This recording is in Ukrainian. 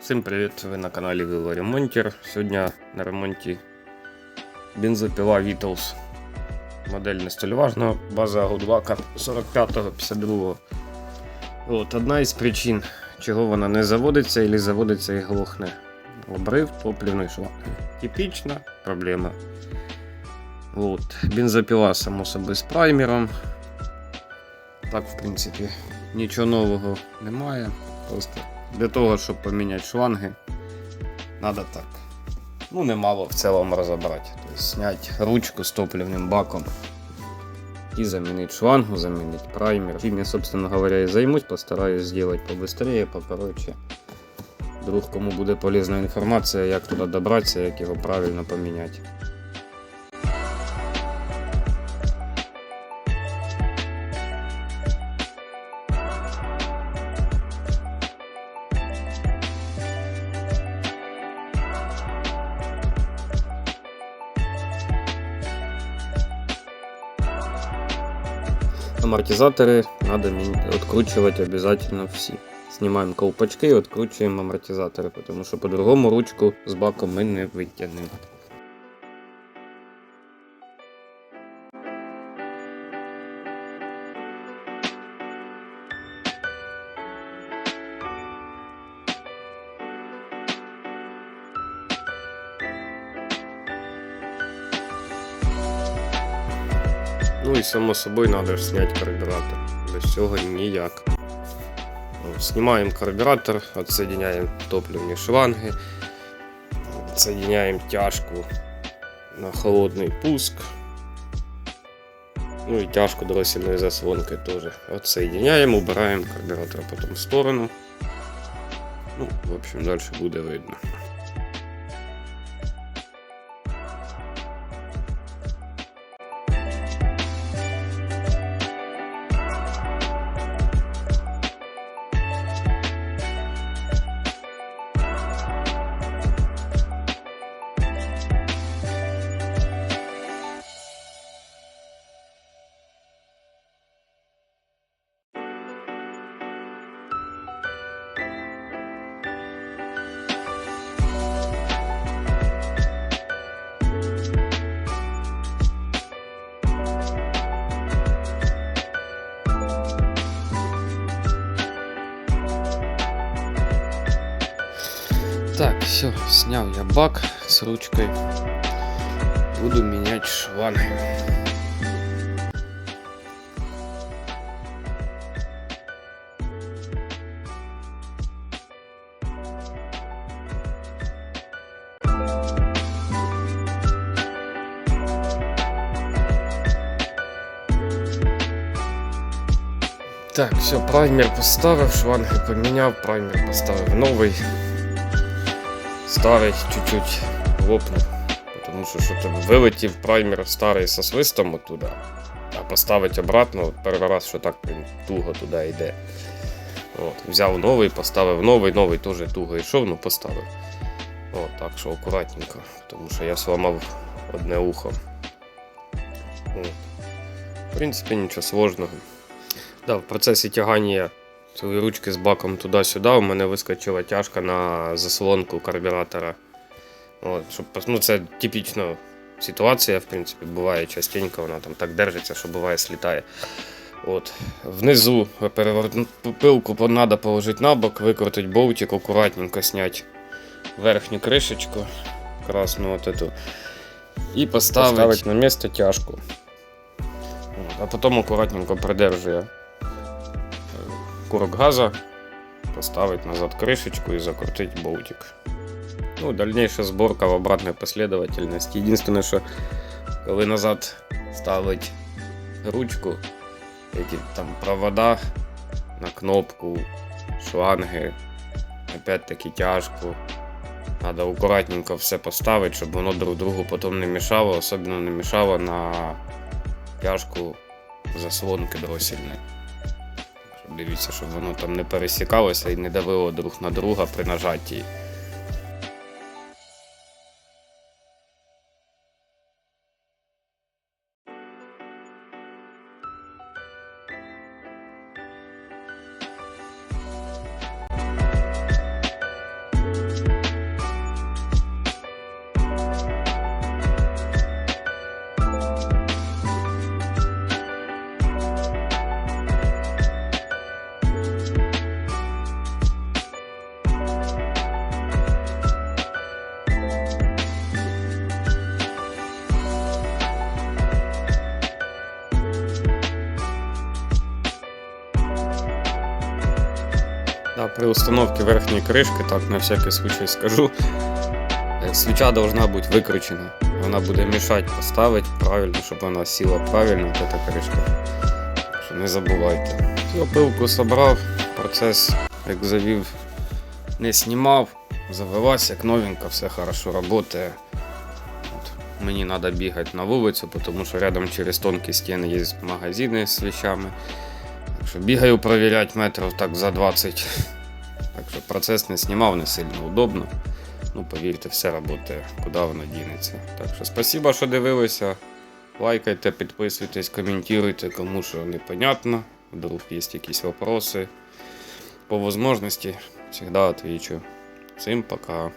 Всім привіт! Ви на каналі Ремонтер. Сьогодні на ремонті бензопіла Vitals. Модель не столь важна, база Гудвака 45-52. От, одна із причин, чого вона не заводиться або заводиться і глохне. Обрив топливної шланги. Типічна проблема. От, бензопіла, само собою, з праймером. Так, в принципі, нічого нового немає. Просто для того, щоб поміняти шланги, треба так. Ну, немало в цілому розібрати. Тобто зняти ручку з топливним баком і замінити шлангу, замінити праймер. Чим я, собственно говоря, і займусь, постараюсь зробити побыстрее, покороче. Вдруг кому буде полезна інформація, як туди добратися, як його правильно поміняти. Амортизаторы надо ми- откручивать обязательно все. Снимаем колпачки и откручиваем амортизаторы, потому что по-другому ручку с баком мы не вытянем. Ну і само собою треба зняти карбюратор. Без цього ніяк. Ну, Знімаємо карбюратор, відсоединяємо топливні шланги, відсоединяємо тяжку на холодний пуск. Ну і тяжку дроссельної заслонки теж. Отсоединяємо, убираємо карбюратор потім в сторону. Ну, в общем, далі буде видно. Все, снял я бак с ручкой. Буду менять шланги. Так, все, праймер поставив, шланги поміняв, праймер поставив новий. Старий чуть-чуть лопнув. Тому що, що там вилетів праймер старий со свистом оттуда, а поставить обратно, перший раз, що так він туго туди йде. От, взяв новий, поставив новий, новий теж туго йшов, ну поставив. От, так що акуратненько, тому що я сломав одне ухо. От. В принципі, нічого сложного. Да, в процесі тягання цієї ручки з баком туди-сюди у мене вискочила тяжка на заслонку карбюратора. От, щоб, ну, це типічна ситуація, в принципі, буває частенько, вона там так держиться, що буває слітає. От. Внизу переверну пилку треба положити на бок, викрутити болтик, акуратненько зняти верхню кришечку красну от эту, і поставити, поставити на місце тяжку. От, а потім акуратненько придержує курок газа, поставить назад крышечку и закрутить болтик. Ну, дальнейшая сборка в обратной последовательности. Единственное, что коли назад ставить ручку, эти там провода на кнопку, шланги, опять-таки тяжку. Надо акуратненько все поставити, щоб воно друг другу потім не мішало, особливо не мішало на тяжку заслонки дроссельної. Дивіться, щоб воно там не пересікалося і не давило друг на друга при нажатті. Да, при установке верхней крышки, так на всякий случай скажу, э, свеча должна быть выкручена. Она будет мешать поставить правильно, чтобы она села правильно, вот эта крышка. Так що не забувайте. Все, пилку собрав, процес як завів, не знімав, завелась як новенька, все хорошо працює. От. Мені треба бігати на вулицю, тому що рядом через тонкі стіни є магазини з вещами. Так що бігаю провіряти метрів так за 20. Так що процес не знімав, не сильно удобно. Ну, повірте, все працює, куди воно дінеться. Так що спасіба, що дивилися. Лайкайте, підписуйтесь, коментуйте, кому що непонятно. Вдруг є якісь вопроси. По можливості завжди відвічу. Всім пока.